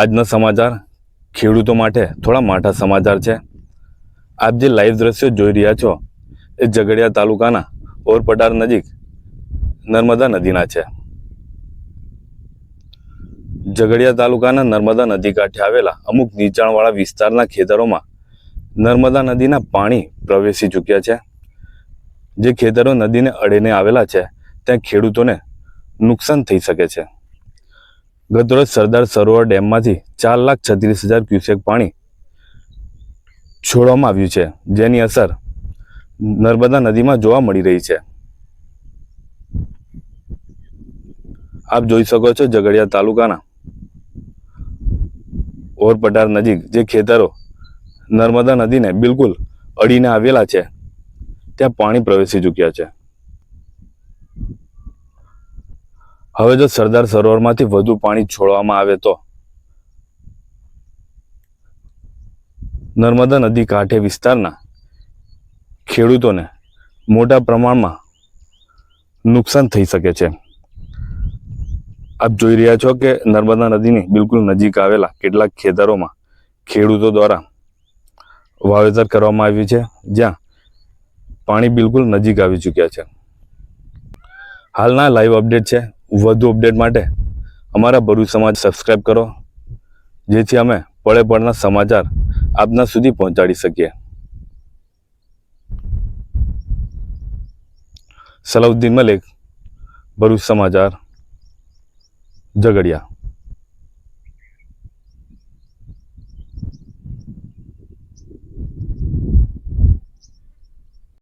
આજના સમાચાર ખેડૂતો માટે થોડા માઠા સમાચાર છે. આપ જે લાઈવ દ્રશ્યો જોઈ રહ્યા છો, એ ઝઘડિયા તાલુકાના ઓરપટાર નજીક નર્મદા નદીના છે. ઝઘડિયા તાલુકાના નર્મદા નદી કાંઠે આવેલા અમુક નીચાણવાળા વિસ્તારના ખેતરોમાં નર્મદા નદીના પાણી પ્રવેશી ચૂક્યા છે. જે ખેતરો નદીને અડીને આવેલા છે, ત્યાં ખેડૂતોને નુકસાન થઈ શકે છે. ગતરોજ સરદાર સરોવર ડેમમાંથી ચાર લાખ છત્રીસ હજાર ક્યુસેક પાણી છોડવામાં આવ્યું છે, જેની અસર નર્મદા નદીમાં જોવા મળી રહી છે. આપ જોઈ શકો છો ઝઘડિયા તાલુકાના ઓરપટાર નજીક જે ખેતરો નર્મદા નદીને બિલકુલ અડીને આવેલા છે, ત્યાં પાણી પ્રવેશી ચૂક્યા છે. હવે જો સરદાર સરોવરમાંથી વધુ પાણી છોડવામાં આવે તો? નર્મદા નદી કાંઠે વિસ્તારના ખેડૂતોને મોટા પ્રમાણમાં નુકસાન થઈ શકે છે. આપ જોઈ રહ્યા છો કે નર્મદા નદીની બિલકુલ નજીક આવેલા કેટલાક ખેતરોમાં ખેડૂતો દ્વારા વાવેતર કરવામાં આવ્યું છે, જ્યાં પાણી બિલકુલ નજીક આવી ચૂક્યા છે. હાલના લાઈવ અપડેટ છે. વધુ અપડેટ માટે અમારા ભરૂચ સમાજ સબસ્ક્રાઈબ કરો, જેથી અમે પળે પળના સમાચાર આપના સુધી પહોંચાડી શકીએ. સલાઉદ્દીન મલિક, ભરૂચ સમાચાર, ઝઘડિયા.